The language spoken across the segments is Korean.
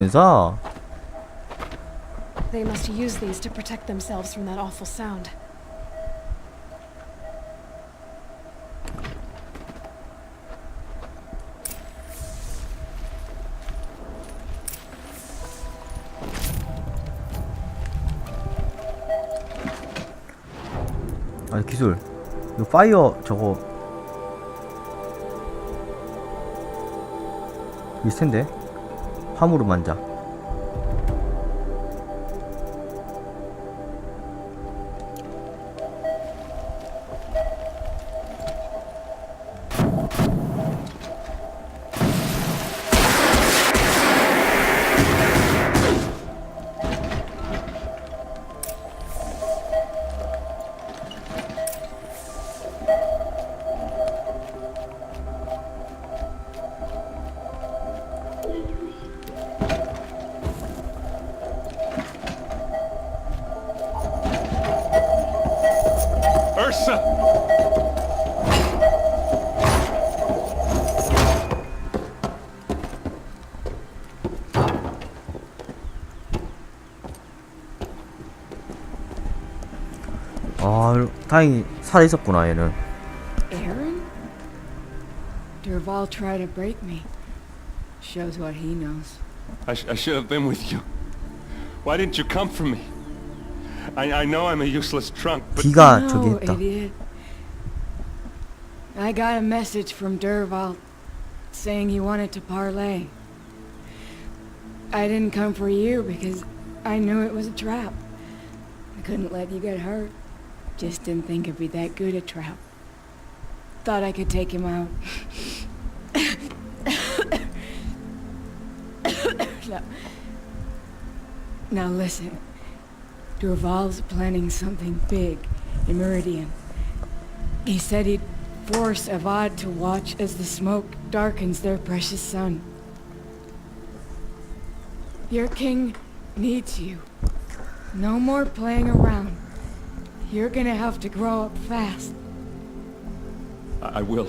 면서 They must use these to protect themselves from that awful sound. 아니 기술 이거 파이어 저거 있을 텐데 화물을 만자 다행히 살아있었구나 얘는 Aaron? Durval tried to break me. Shows what he knows. I, sh- I should have been with you. Why didn't you come for me? I, I know I'm a useless trunk, but Giga no, 저기 했다 idiot. I got a message from Durval saying he wanted to parlay. I didn't come for you because I knew it was a trap. I couldn't let you get hurt. Just didn't think it'd be that good a trap. Thought I could take him out. now, now listen. Durval's planning something big in Meridian. He said he'd force Avad to watch as the smoke darkens their precious sun. Your king needs you. No more playing around. You're gonna have to grow up fast. I, I will.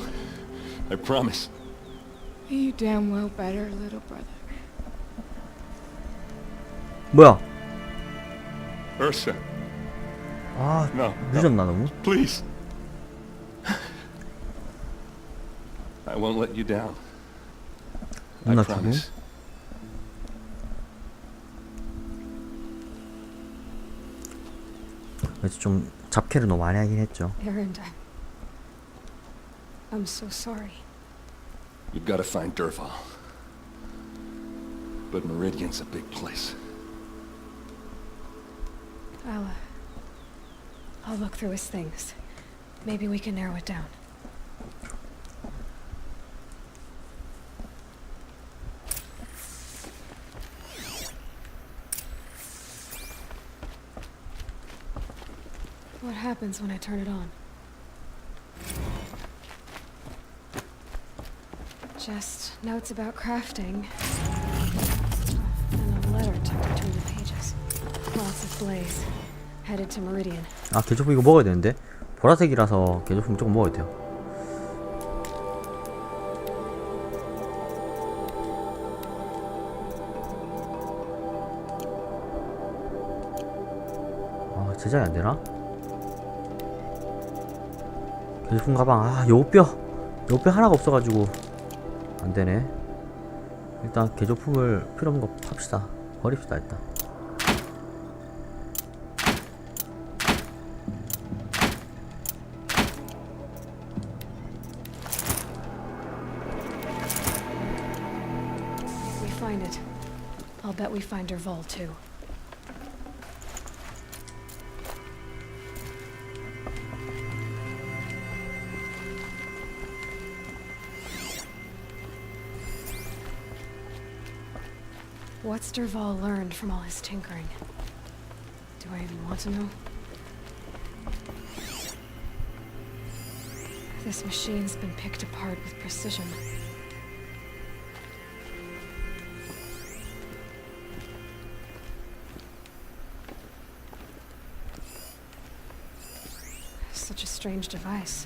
I promise. You damn well better, little brother. 뭐야 Ursa, 아 no, no, 늦었나 너무 please. I won't let you down. I 누나 죽음 promise. 그래서 좀 잡캐를 너무 많이 하긴 했죠 Aaron, I'm, I'm so sorry. You've got to find Durval. But Meridian's a big place. I'll, uh, I'll look through his things. Maybe we can narrow it down. Happens when I turn it on? Just notes about crafting. And a letter tucked between the pages. Lots of blaze. Headed to Meridian. 아 개조품 이거 먹어야 되는데 보라색이라서 개조품 조금 먹어야 돼요 아 제작이 안 되나? 개조품 가방. 아 요뼈. 요뼈 하나가 없어가지고 안되네. 일단 개조품을 필요 없는 거 팝시다. 버립시다 일단. We we find Derval too. Derval learned from all his tinkering? Do I even want to know? This machine's been picked apart with precision. Such a strange device.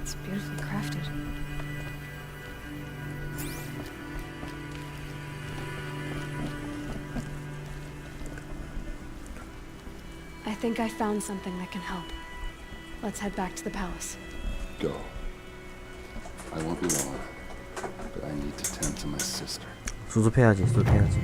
It's beautifully crafted. think I found something that can help. Let's head back to the palace. Go. I won't be long, but I need to tend to my sister. 수습해야지 수습해야지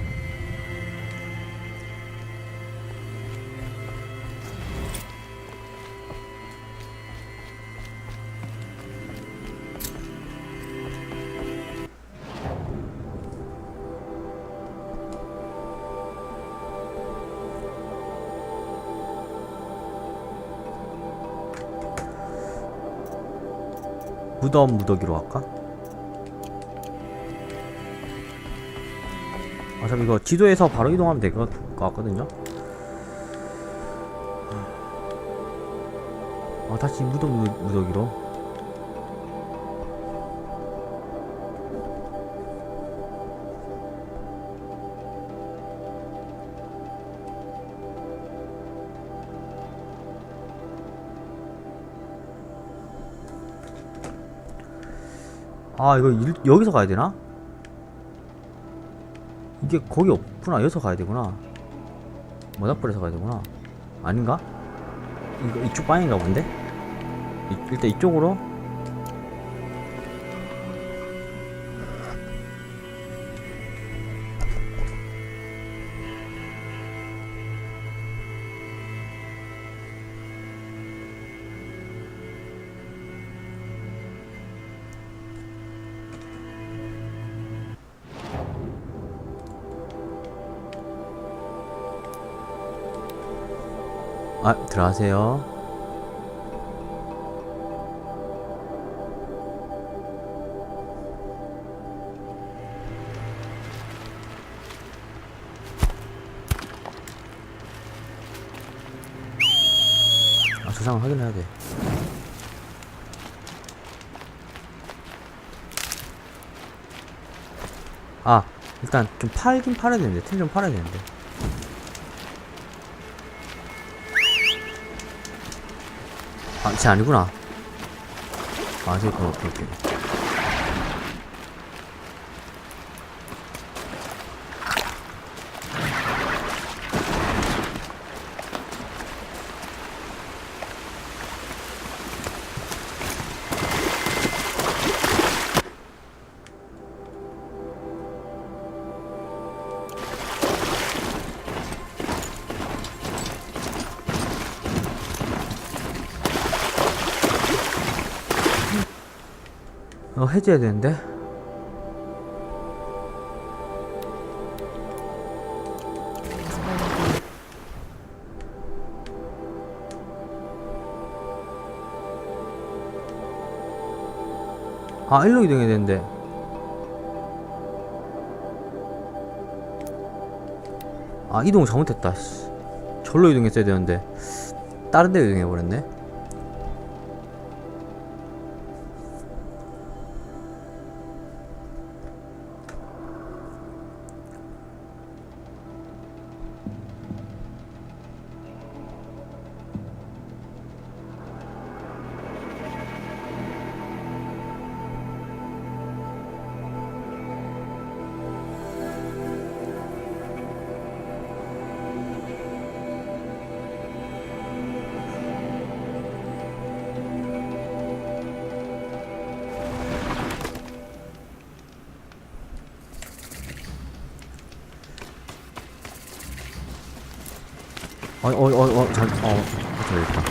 무덤 무더기로 할까? 어차피 이거 지도에서 바로 이동하면 될 것 같거든요. 아 다시 무덤 무, 무더기로. 아 이거 일, 여기서 가야 되나? 이게 거기 없구나 여기서 가야 되구나 모닥불에서 가야 되구나 아닌가? 이거 이쪽 방인가 본데? 이, 일단 이쪽으로 아 들어가세요 아 저장을 확인해야 돼 아, 일단 좀 팔긴 팔아야 되는데, 템 좀 팔아야 되는데. 아, 쟤 아니구나. 아, 오케이, 오케이. 어, 해줘야 되는데. 아, 일로 이동해야 되는데. 아, 이동 잘못했다. 씨. 절로 이동했어야 되는데. 다른 데 이동해버렸네. 어, 어, 어, 어, 잘, 어, 잘됐다.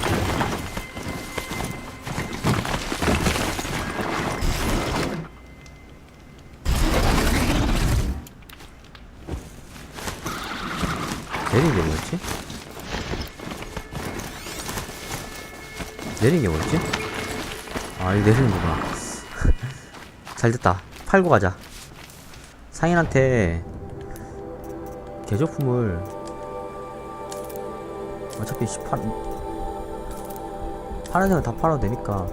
내린 게 뭐였지? 내린 게 뭐였지? 아, 이 내리는구나. 잘 됐다. 팔고 가자. 상인한테 개조품을 어차피 18 파란색은 다 팔아도 되니까.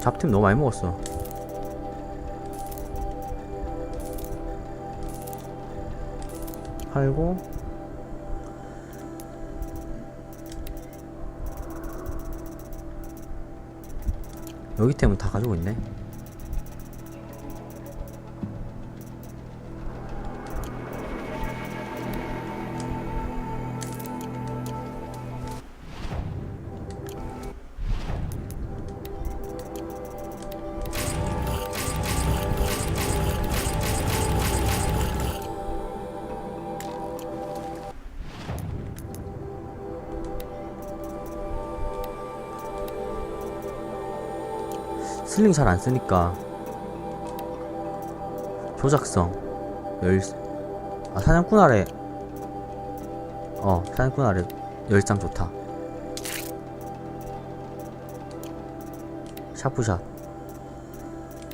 잡템 너무 많이 먹었어. 팔고. 여기 템은 다 가지고 있네 슬링 잘 안 쓰니까. 조작성. 열 아, 사냥꾼 아래. 어 사냥꾼 아래 열장 좋다. 샤프샷.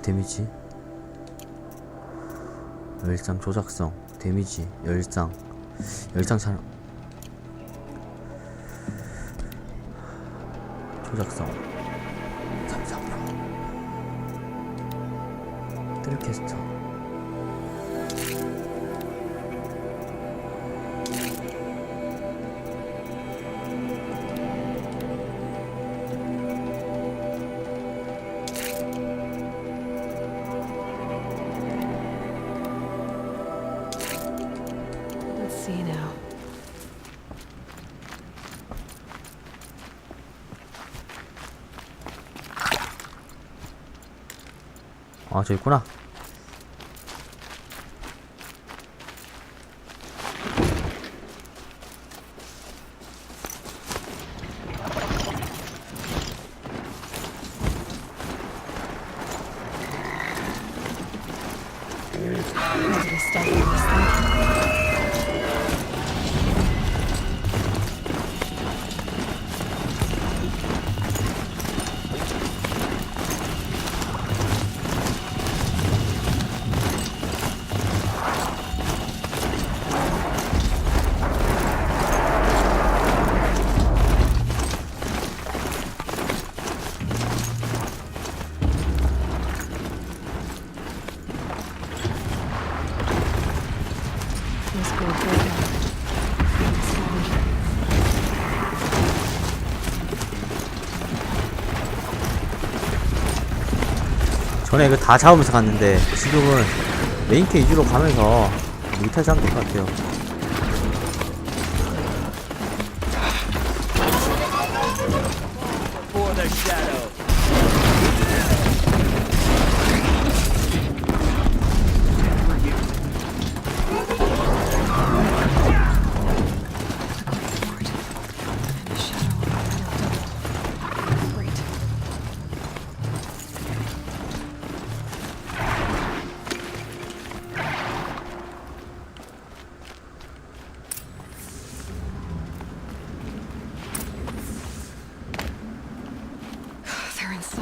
데미지. 열장 조작성. 데미지. 열장. 열장 잘. 조작성 트릴캐스터 Let's see now. 아 저기 있구나 전에 이거 다 잡으면서 갔는데 지금은 메인캐 위주로 가면서 하면 될 것 같아요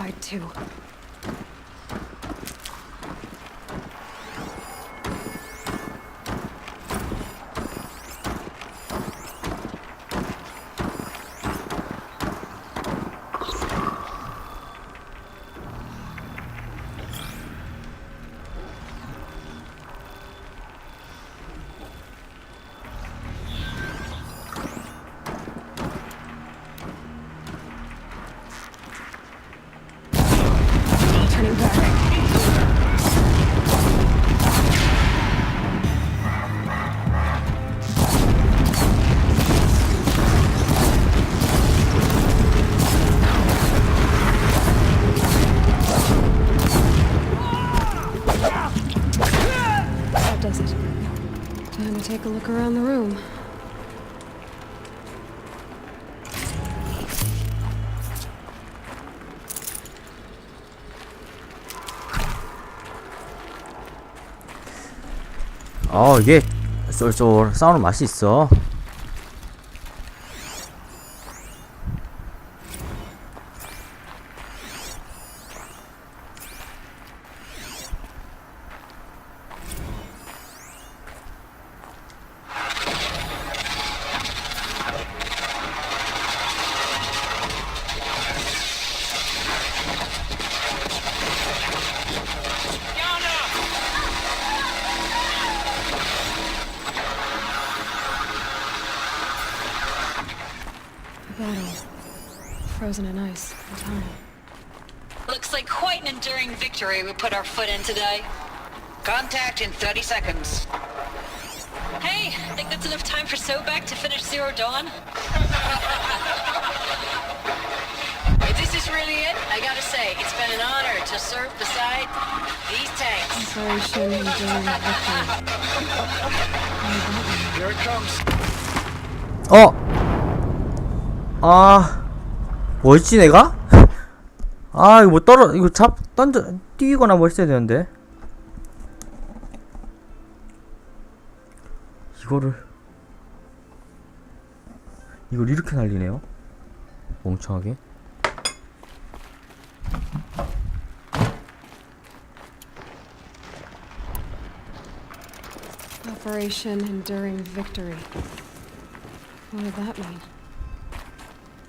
side too. Room. 어 이게 쏠쏠 싸우는 맛이 있어 put our foot in today. Contact in 30 seconds. Hey, think that's enough time for Sobek to finish Zero Dawn? If this is really it, I gotta say, it's been an honor to serve beside these tanks. Operation Enduring Victory. Here it comes. 어! 아, 뭐였지, 내가? 아 이거 뭐 떨어 이거 잡 던져 뛰거나 뭐 했어야 되는데 이거를 이걸 이렇게 날리네요 멍청하게 Operation Enduring Victory. What did that mean?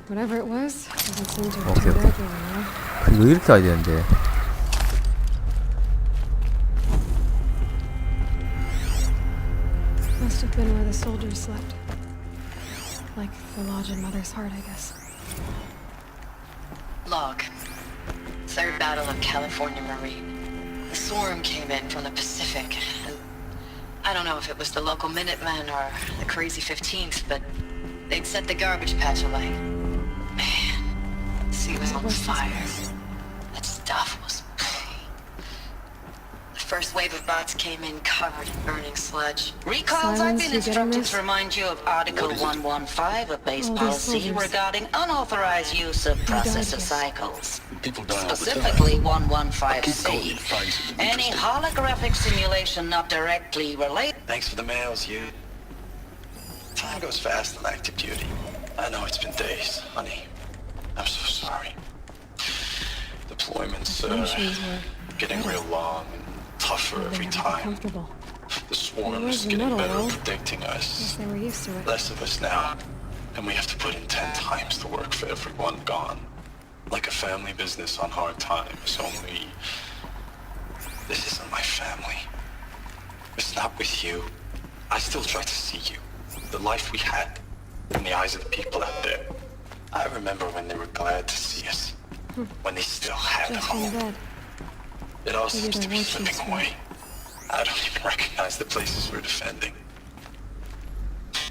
Whatever it was, doesn't seem to have turned out really well. 이거 이렇게 해야 되는데 been where the soldiers slept. Like the lodge in Mother's Heart, I guess. Log. Third Battle of California Marine. The swarm came in from the Pacific. and I don't know if it was the local Minutemen or the crazy 15th, but they'd set the garbage patch alight. Man, the sea was on fire. First wave of bots came in covered in burning sludge. Recalls, I've Silence, been you getting instructed this? to remind you of Article 115 of base All these policy soldiers. regarding unauthorized use of processor cycles. People die all the time. Specifically 115C. it finds it Any holographic simulation not directly related Thanks for the mails, you. Time goes fast on active duty. I know it's been days, honey. I'm so sorry. Deployments Functions uh, getting real long and tougher every had to be time. The swarm's was the getting middle better at predicting us. they were used to it. Less of us now, and we have to put in ten times the work for everyone gone. Like a family business on hard times, only... This isn't my family. It's not with you. I still try to see you. The life we had. In the eyes of the people out there. I remember when they were glad to see us. Hmm. When they still had a Just home. It all seems to be slipping away. I don't even recognize the places we're defending.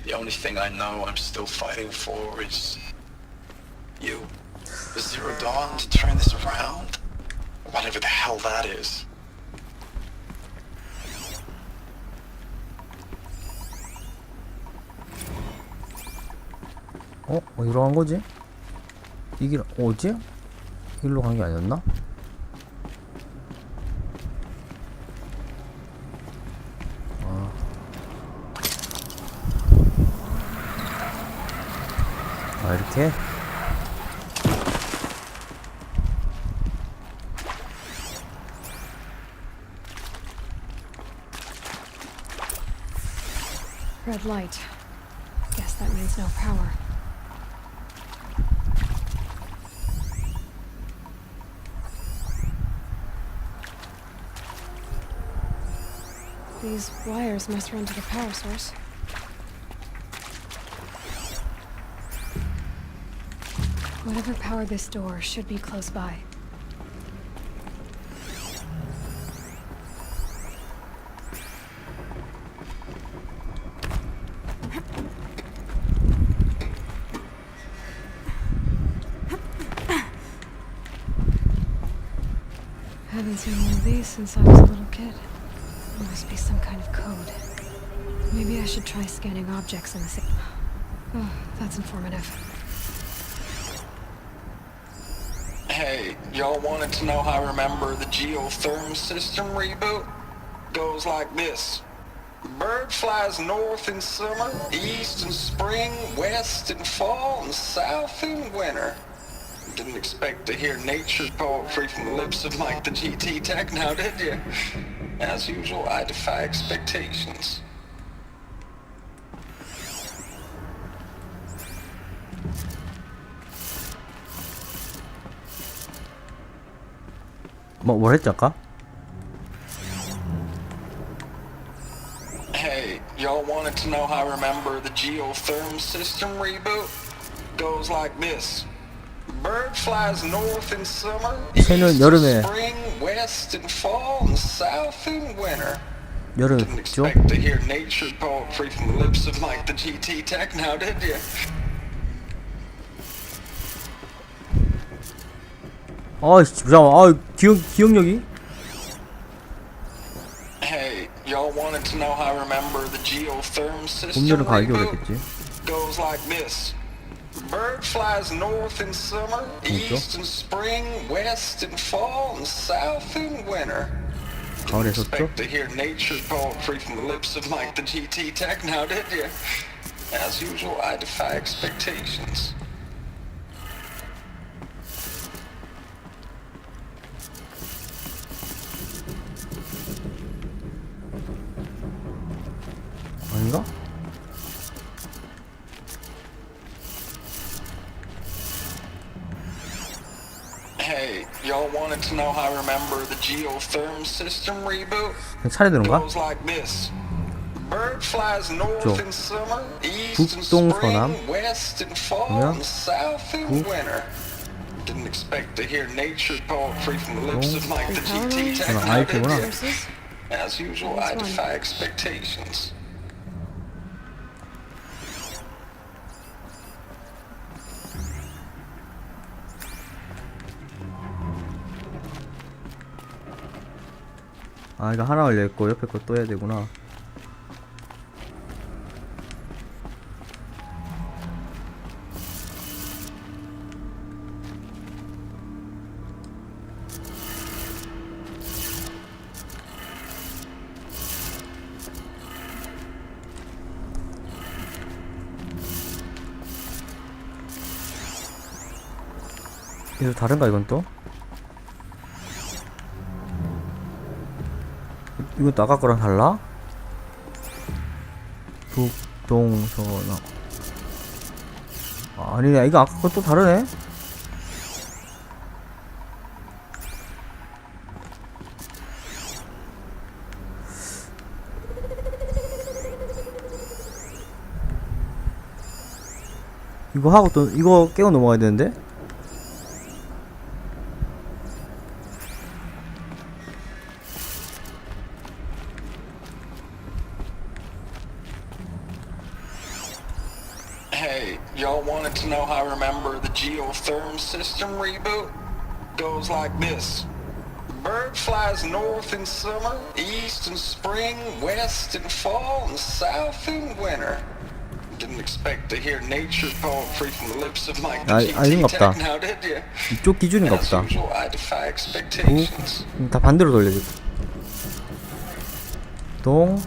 The only thing I know I'm still fighting for is you. The Zero Dawn to turn this around. Whatever the hell that is. 어? 어디로 간 거지? 이 길 어디? 길로 간 게 아니었나? Gdzie? Red light. Guess that means no power. These wires must run to the power source. Whatever powered this door should be close by. Haven't seen one of these since I was a little kid. There must be some kind of code. Maybe I should try scanning objects in the same. Oh, that's informative. Hey, y'all wanted to know how I remember the geotherm system reboot? Goes like this. Bird flies north in summer, east in spring, west in fall, and south in winter. Didn't expect to hear nature poetry from the lips of Mike the GT Tech now, did you? As usual, I defy expectations. 뭐, 뭘 했지 아까? Hey, y'all wanted to know how I remember the geotherm system reboot? Goes like this. Bird flies north in summer, 새는 east in 여름에. spring, west in fall, and south in winter. 여름에 Didn't 붙죠? expect to hear nature poetry from the lips of Mike the GT Tech now, did you? 아이씨 잠깐만 아 기억, 기억력이? Hey, y'all wanted to know how I remember the geotherm system 봄여름 가을이 reboot? 오랬겠지 Goes like this. Bird flies north in summer, east in spring, west in fall, and south in winter. 가을에 섰죠? Expect to hear nature poetry from the lips of Mike the GT Tech now, did you? As usual, I defy expectations. wanted to know how I remember the geotherm system reboot? 그냥 차례되는가? Goes like this. Bird flies north 쪽. in summer, east in 북동서남. spring, west in fall, 그러면 and south in 북. winter. Didn't expect to hear nature poetry from the lips of Mike the GT Tech 그건 now, did 아이피구나. you? Sources? As usual, I That's one. defy expectations. 아 이거 하나 걸려있고 옆에 거 또 해야 되구나 이거 다른가 이건 또? 이것도 아까 거랑 달라? 북동서남 아, 아니네. 이거 아까 거또 다르네. 이거 하고 또 이거 깨고 넘어가야 되는데 Hey, y'all wanted to know how I remember the geotherm system reboot? Goes like this. Bird flies north in summer, east in spring, west in fall, and south in winter. Didn't expect to hear nature poetry from the lips of Mike the 아, GT 아닌가 보다. Tech now, did you? 이쪽 기준인가 As 보다 usual, I defy expectations. 음, 다 반대로 돌려줘. 동,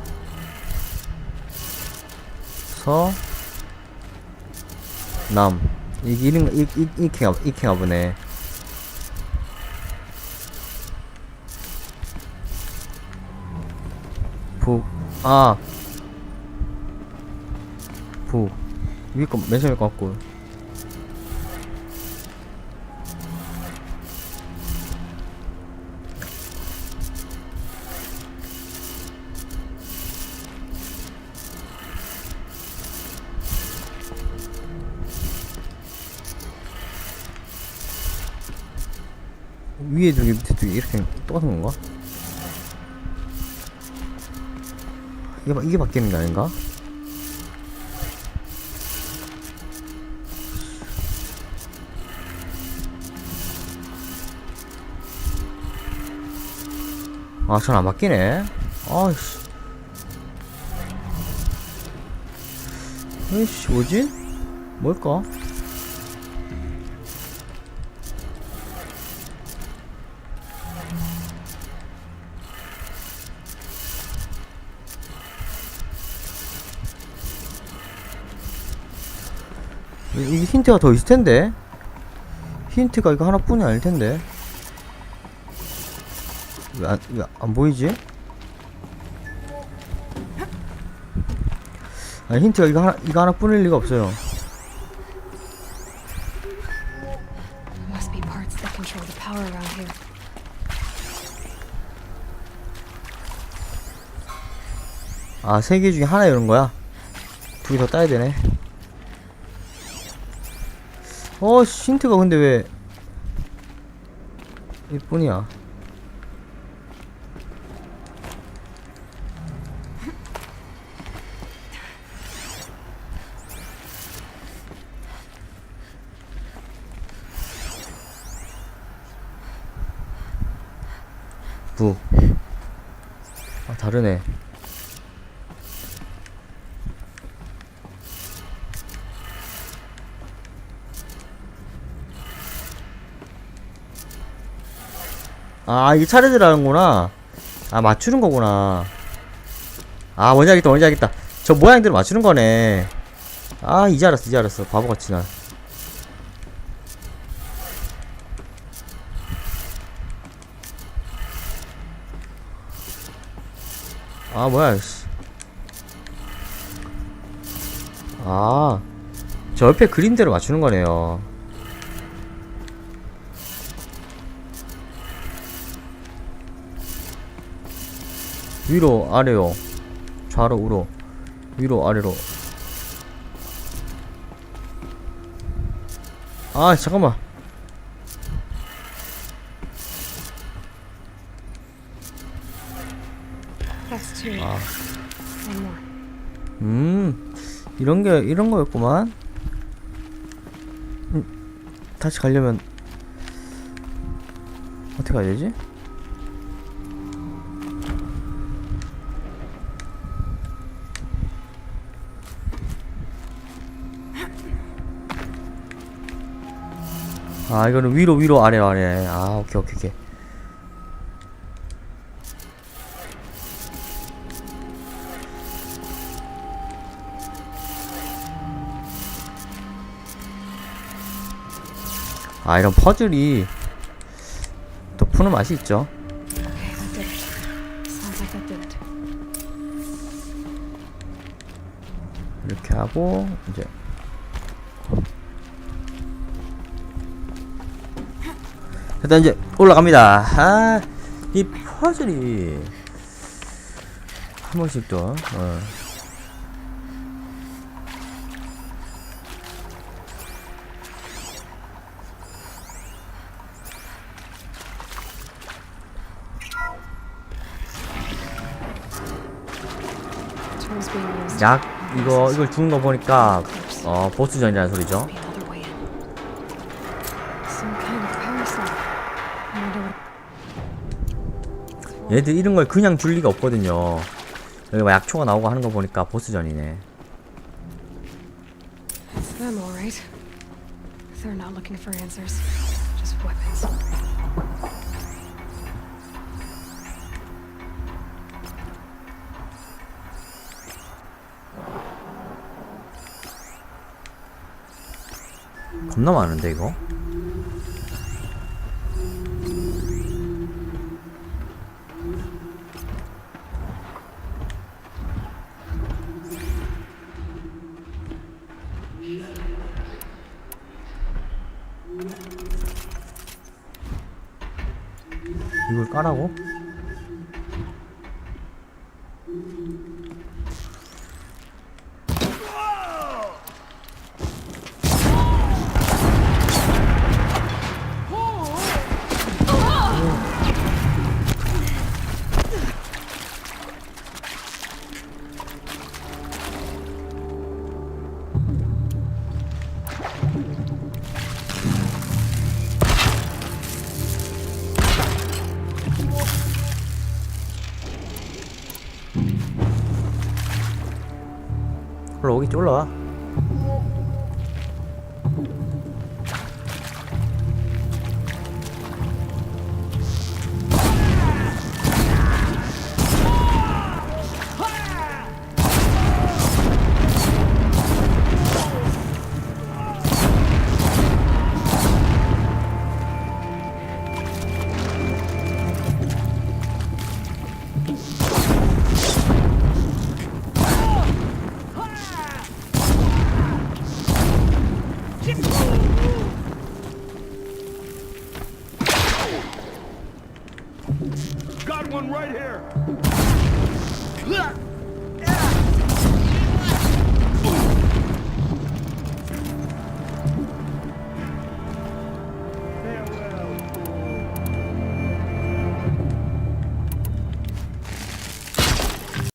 서, 남. 이게 이름, 이, 이, 이킹가, 이킹가 보네. 북, 아. 북. 위에 거, 맨 처음에 거 같고. 위에 두 개, 밑에 두 개, 이렇게 똑같은 건가? 이게, 바- 이게 바뀌는 게 아닌가? 아, 잘안 바뀌네. 아이씨. 에이씨, 뭐지? 뭘까? 힌트가 더 있을 텐데. 힌트가 이거 하나뿐이 아닐 텐데. 왜 안, 왜 안 보이지? 아니, 힌트가 이거 하나, 이거 하나뿐일 리가 없어요. 아, 세 개 중에 하나 이런 거야? 두개더 따야 되네. 어, 씨, 힌트가 근데 왜, 이뿐이야. 부. 아, 다르네. 아 이게 차례대라는구나. 아 맞추는 거구나. 아 뭔지 알겠다 뭔지 알겠다. 저 모양대로 맞추는 거네. 아 이제 알았어 이제 알았어. 바보같이 나아 뭐야 씨. 아, 저 옆에 그림대로 맞추는 거네요. 위로, 아래로, 좌로, 우로, 위로, 아래로. 아, 잠깐만. 아. 음, 이런 게, 이런 거였구만. 음, 다시 가려면, 어떻게 가야 되지? 아, 이거는 위로, 위로, 아래, 아래. 아, 오케이, 오케이, 오케이. 아, 이런 퍼즐이 또 푸는 맛이 있죠. 이렇게 하고 이제 일단 이제 올라갑니다. 아, 이 퍼즐이 한 번씩 또 어. 약 이거 이걸 주는 거 보니까 어 보스전이라는 소리죠. 얘들 이런 걸 그냥 줄 리가 없거든요. 여기 막 약초가 나오고 하는 거 보니까 보스전이네. Them, all right. They're not looking for answers, just weapons. 겁나 많은데 이거. 까라고? chú lúa